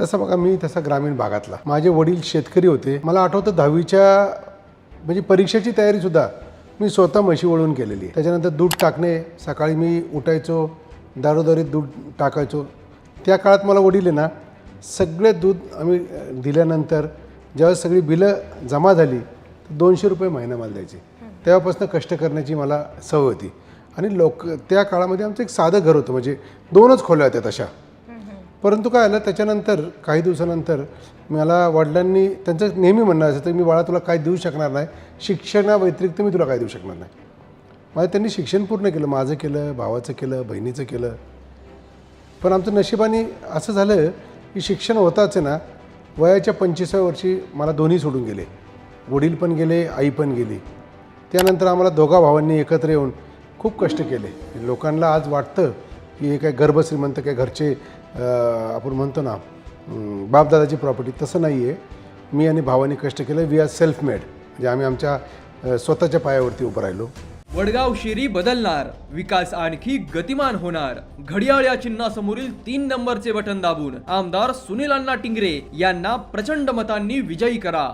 तसं बघा मी तसा ग्रामीण भागातला. माझे वडील शेतकरी होते. मला आठवतं दहावीच्या म्हणजे परीक्षेची तयारीसुद्धा मी स्वतः म्हशी वळून केलेली आहे. त्याच्यानंतर दूध टाकणे सकाळी मी उठायचो दारोदारीत दूध टाकायचो. त्या काळात मला वडील आहे ना सगळे दूध आम्ही दिल्यानंतर ज्यावेळेस सगळी बिलं जमा झाली तर दोनशे रुपये महिना मला द्यायचे. तेव्हापासून कष्ट करण्याची मला सवय होती. आणि लोक त्या काळामध्ये आमचं एक साधं घर होतं. म्हणजे दोनच खोल्या होत्या तशा. परंतु काय आलं त्याच्यानंतर काही दिवसानंतर मला वडिलांनी त्यांचं नेहमी म्हणणं असं तर मी बाळा तुला काय देऊ शकणार नाही. शिक्षणाव्यतिरिक्त मी तुला काय देऊ शकणार नाही. माझं त्यांनी शिक्षण पूर्ण केलं माझं केलं भावाचं केलं बहिणीचं केलं. पण आमचं नशिबाने असं झालं की शिक्षण होताच ना वयाच्या पंचवीसाव्या वर्षी मला दोन्ही सोडून गेले. वडील पण गेले आई पण गेली. त्यानंतर आम्हाला दोघा भावांनी एकत्र येऊन खूप कष्ट केले. लोकांना आज वाटतं की हे काय गर्भश्रीमंत काय घरचे आपण म्हणतो ना बापदादाची प्रॉपर्टी तसं नाही आहे मी आणि भावाने कष्ट केलं वी आर सेल्फ मेड म्हणजे आम्ही आमच्या स्वतःच्या पायावरती उभं राहिलो. वडगाव शेरी बदलणार विकास आणखी गतिमान होणार. घडियाळ या चिन्हासमोरील तीन नंबरचे बटन दाबून आमदार सुनील अण्णा टिंगरे यांना प्रचंड मतांनी विजयी करा.